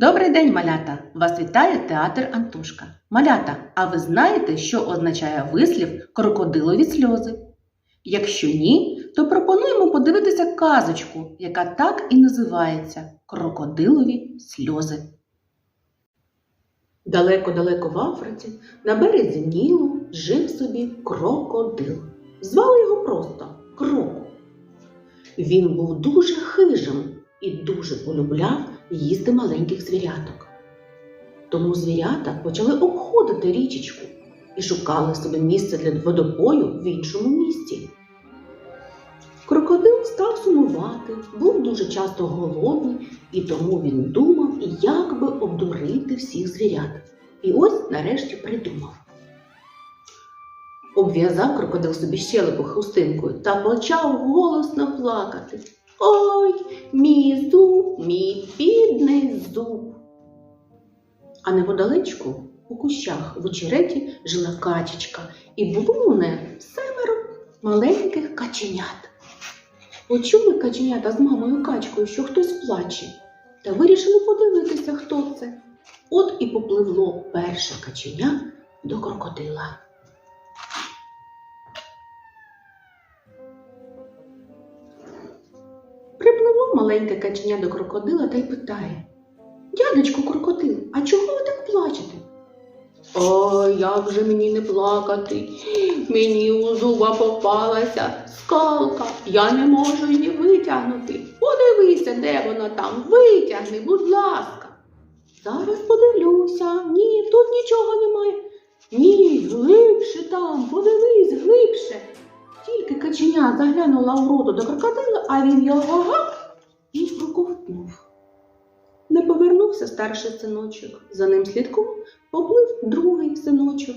Добрий день, малята! Вас вітає театр Антошка. Малята, а ви знаєте, що означає вислів крокодилові сльози? Якщо ні, то пропонуємо подивитися казочку, яка так і називається Крокодилові сльози. Далеко-далеко в Африці, на березі Нілу, жив собі крокодил. Звали його просто Кроку. Він був дуже хижим і дуже полюбляв їсти маленьких звіряток. Тому звірята почали обходити річечку і шукали собі місце для водопою в іншому місті. Крокодил став сумувати, був дуже часто голодний, і тому він думав, як би обдурити всіх звірят. І ось нарешті придумав. Обв'язав крокодил собі щелепу хустинкою та почав голосно плакати. Ой, мій зуб, мій бідний зуб. А неподалечку у кущах в очереті жила качечка, і було у неї семеро маленьких каченят. Почули каченята з мамою качкою, що хтось плаче, та вирішили подивитися, хто це. От і попливло перше каченя до крокодила. Маленьке каченя до крокодила та й питає Дядечку крокодил, а чого ви так плачете? Ой, як же мені не плакати? Мені у зуба попалася скалка, я не можу її витягнути. Подивися, де вона там, витягни, будь ласка. Зараз подивлюся. Ні, тут нічого немає. Ні, глибше там, подивись, глибше. Тільки каченя заглянула у роду до крокодила, а він його гап проковтнув. Не повернувся старший синочок. За ним слідком поплив другий синочок.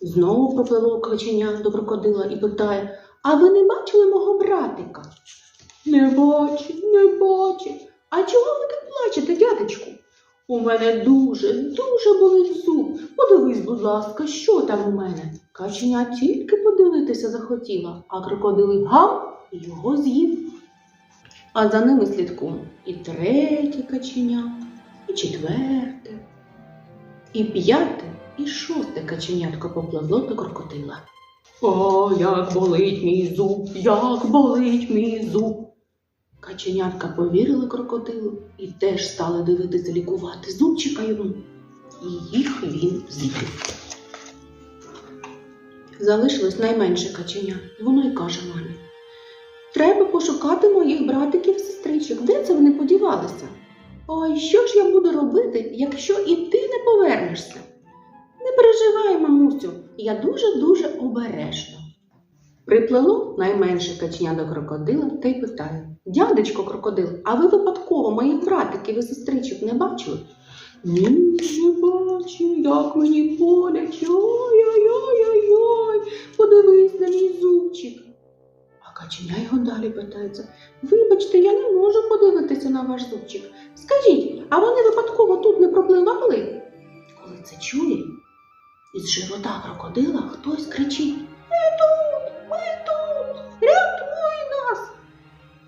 Знову пропливло каченя до крокодила і питає: А ви не бачили мого братика? Не бачить, не бачить. А чого ви так плачете, дядечку? У мене дуже, дуже болить зуб. Подивись, будь ласка, що там у мене? Каченя тільки подивитися захотіла, а крокодил гав і його з'їв. А за ними слідком і третє каченя, і четверте, і п'яте, і шосте каченятко попливло до крокодила. О, як болить мій зуб, як болить мій зуб. Каченятка повірили крокодилу і теж стали дивитися лікувати зубчика йому, і їх він з'їв. Залишилось найменше каченя, воно й каже мамі. Треба пошукати моїх братиків і сестричок. Де це вони подівалися? Ой, що ж я буду робити, якщо і ти не повернешся? Не переживай, мамусю, я дуже-дуже обережно. Приплило найменше каченя до крокодила та й питає Дядечко крокодил, а ви випадково моїх братиків і сестричок не бачили? Ні, не бачу, як мені боляче. Ой-ой-ой-ой-ой, подивись на мій зубчик. А каченя його далі питається. Вибачте, я не можу подивитися на ваш зубчик. Скажіть, а вони випадково тут не пропливали? Коли це чує, із живота крокодила хтось кричить Ми тут, ми тут, рятуй нас.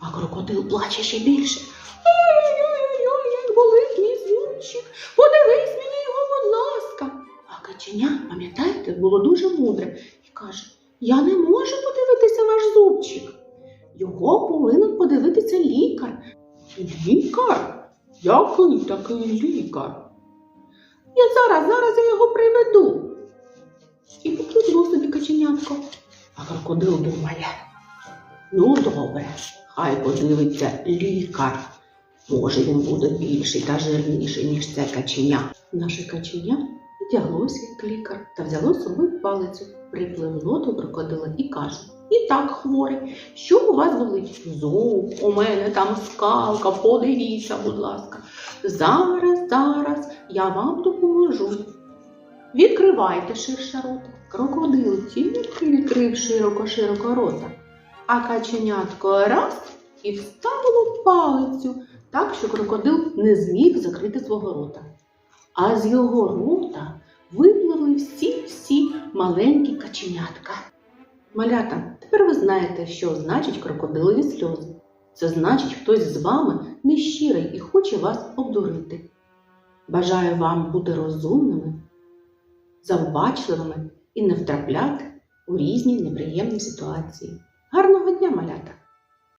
А крокодил плаче ще більше. Ой-ой-ой, болить мій зубчик. Подивись мені його, будь ласка. А каченя, пам'ятаєте, було дуже мудре і каже: Я не можу подивитися ваш зубчик. Його повинен подивитися лікар. Лікар? Який такий лікар? Я зараз, зараз я його приведу. І поплило собі каченятко. А крокодил думає. Ну, добре, хай подивиться лікар. Може, він буде більший та жирніший, ніж це каченя. Наше каченя вдяглося як лікар та взяло з собою палицю, припливло до крокодила і каже: І так, хворий, що у вас болить? Зуб, у мене там скалка, подивіться, будь ласка. Зараз, зараз я вам допоможу. Відкривайте ширше рота. Крокодил тільки відкрив широко-широко рота, а каченятко раз і вставило палицю, так що крокодил не зміг закрити свого рота. А з його рота були всі-всі маленькі каченятка. Малята, тепер ви знаєте, що значить крокодилові сльози. Це значить, хтось з вами нещирий і хоче вас обдурити. Бажаю вам бути розумними, завбачливими і не втрапляти у різні неприємні ситуації. Гарного дня, малята!